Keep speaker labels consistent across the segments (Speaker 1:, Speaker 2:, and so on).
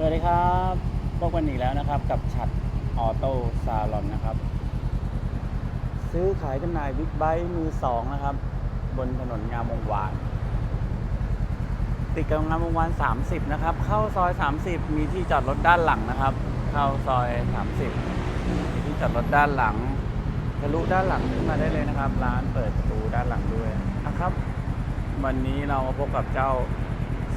Speaker 1: สวัสดีครับพบกันอีกแล้วนะครับ กับฉัดออโต้ซาลอนนะครับ ซื้อขายจำหน่ายบิ๊กไบค์มือสองนะครับ บนถนนงามวงวาน ติดกับงามวงวาน 30 นะครับ เข้าซอย 30 มีที่จอดรถด้านหลังนะครับ เข้าซอย 30 มีที่จอดรถด้านหลังทะลุด้านหลังขึ้นมาได้เลยนะครับ ร้านเปิดประตูด้านหลังด้วยนะครับ วันนี้เรามาพบกับเจ้า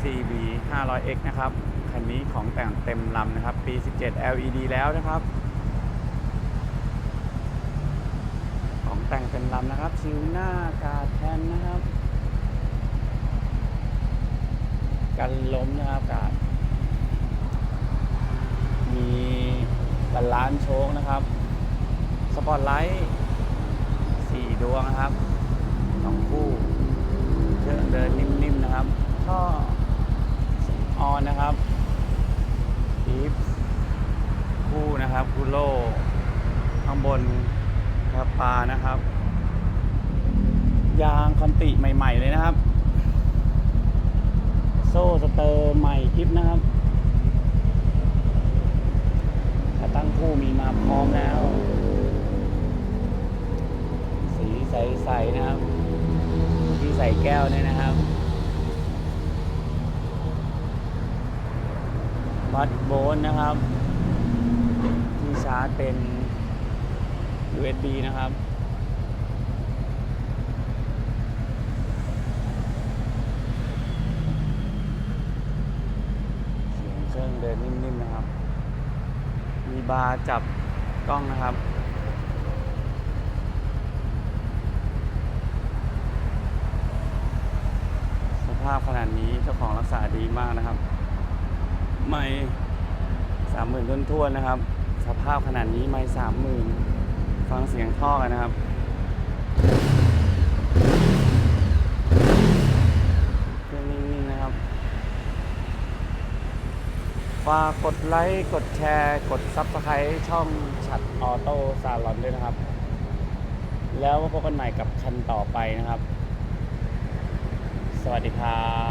Speaker 1: CB 500X นะครับ คันนี้ของแต่งเต็มลำนะครับ ปี 17 LED แล้วนะครับ ของแต่งเต็มลำนะครับ ชิวหน้ากาดแทนนะครับ กันล้มนะครับกาดมีบาลานโชคนะครับ สปอตไลท์สี่ดวงนะครับสองคู่ เครื่องเดินนิ่มๆนะครับท่อออนนะครับอีฟคู่ นะครับคูโลข้างบนคาปานะครับ ยางคอนติใหม่ ๆ เลยนะครับ โซ่สเตอร์ใหม่คลิปนะครับขาตั้งคู่มีมาพร้อมแล้ว สีใสๆนะครับ ที่ใส่แก้วเนี่ยนะครับบัตโบนนะครับ ชาร์จเป็น USB นะครับ เสียงเครื่องเดินนิ่มๆนะครับ มีบาร์จับกล้องนะครับสภาพขนาดนี้เจ้าของรักษาดีมากนะครับ ไม่สามหมื่นต้นทวนๆนะครับ สภาพขนาดนี้ไม่สามหมื่นฟังเสียงท่อกันนะครับเครื่อนิ่งๆนะครับฝากกดไลค์กดแชร์กดซับสไครต์ช่องฉัดออโต้ซาลอนด้วยนะครับ แล้วพบกันใหม่กับคันต่อไปนะครับ สวัสดีครับ